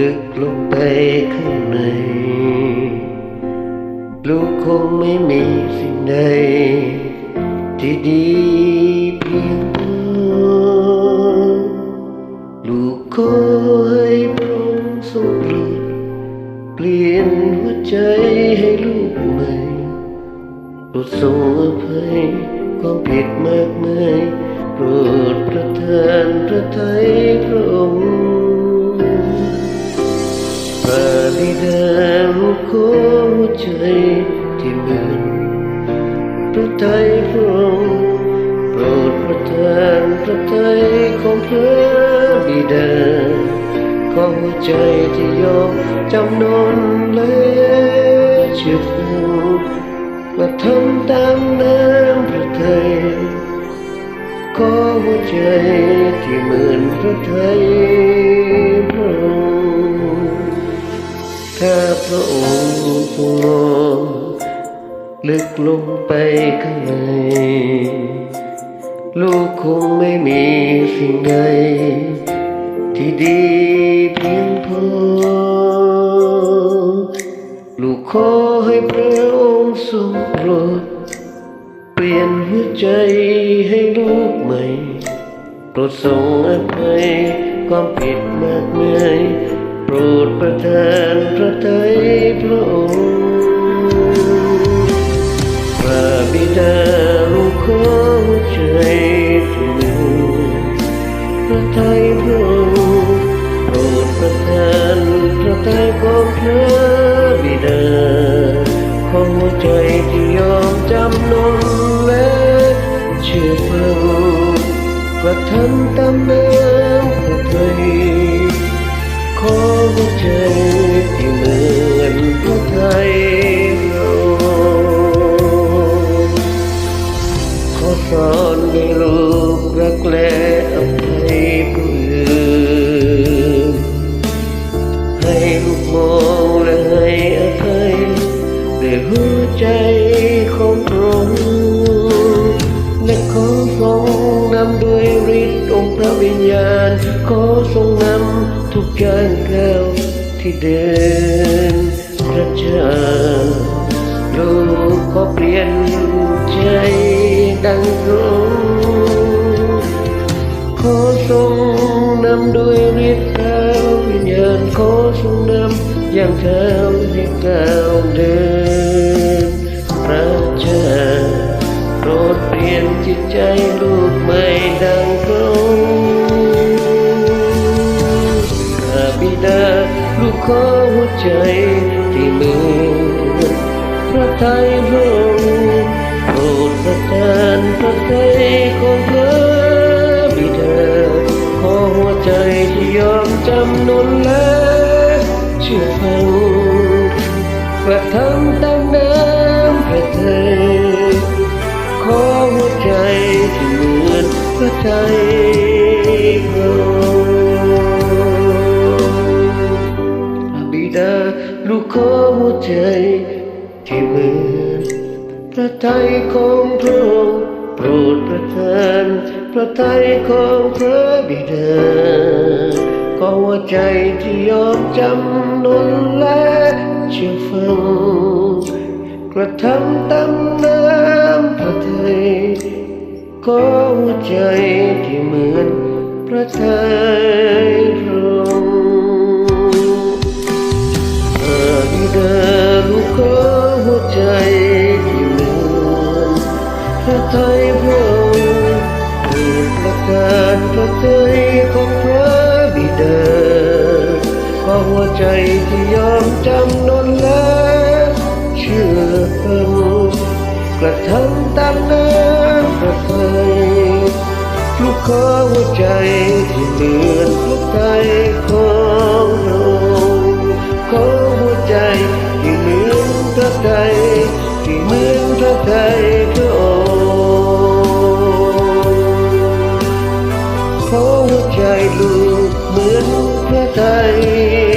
ลึกลงไปข้างในลูกคงไม่มีสิ่งใด ที่ดีเพียงลูกขอให้พระองค์ทรงโปรดเปลี่ยนหัวใจให้ลูกใหม่โปรดทรงอภัยความผิดมากมายโปรดประทานพระทัย บิดาลูกขอหัวใจที่เหมือนพระทัยพระองค์โปรดประทานพระทัยของพระบิดาขอหัวใจที่ยอมจำนนและเชื่อฟังและทำตามน้ำพระทัยขอหัวใจที่เหมือนพระทัย ถ้าพระองค์ทรงมองลึกลงไปข้างใน ลูกคงไม่มีสิ่งใด ที่ดีเพียงพอ ลูกขอให้พระองค์ทรงโปรดเปลี่ยนหัวใจให้ลูกใหม่ โปรดทรงอภัยความผิดมากมาย รดประทานพระทัยพระองค์พระบิดาลูกขอหัวใจที่มือพระทัยพระองค์โปรดประทานพระทัยของพระบิดา ขอหัวใจที่ยอมจำนนและเชื่อฟังกระทำตามน้ำ วิญญาณ ขอทรงนำทุกอย่างก้าวที่เดินพระเจ้าลูกขอเปลี่ยนใจดังพระองค์ขอทรงนำด้วยฤทธิ์พระวิญญาณ ขอทรงนำอย่างเท้าให้ก้าวเดินพระเจ้าโปรดเปลี่ยนจิตใจลูกไม่ดังเขาพระ ดาลูกขอหัวใจที่มือพระทัยพระองค์โปรดประทานพระทัยของพระบิดาขอหัวใจที่ยอมจำนนและเชื่อฟังกระทำตามน้ำพระทัยขอหัวใจที่เหมือนพระใจ พระบิดาลูกขอหัวใจที่เหมือนพระทัยของพระองค์โปรดประทานพระทัยของพระบิดาขอหัวใจที่ยอมจำนนและเชื่อฟังกระทำตามน้ำพระทัยขอหัวใจที่เหมือนพระทัยพระ พระทัยพระองค์โปรดประทานพระทัยของพระบิดาขอหัวใจที่ยอมจำนนและเชื่อฟังกระทำตามน้ำพระทัยลูกขอหัวใจที่เหมือนพระทัยของ ลูกเหมือนพระไทย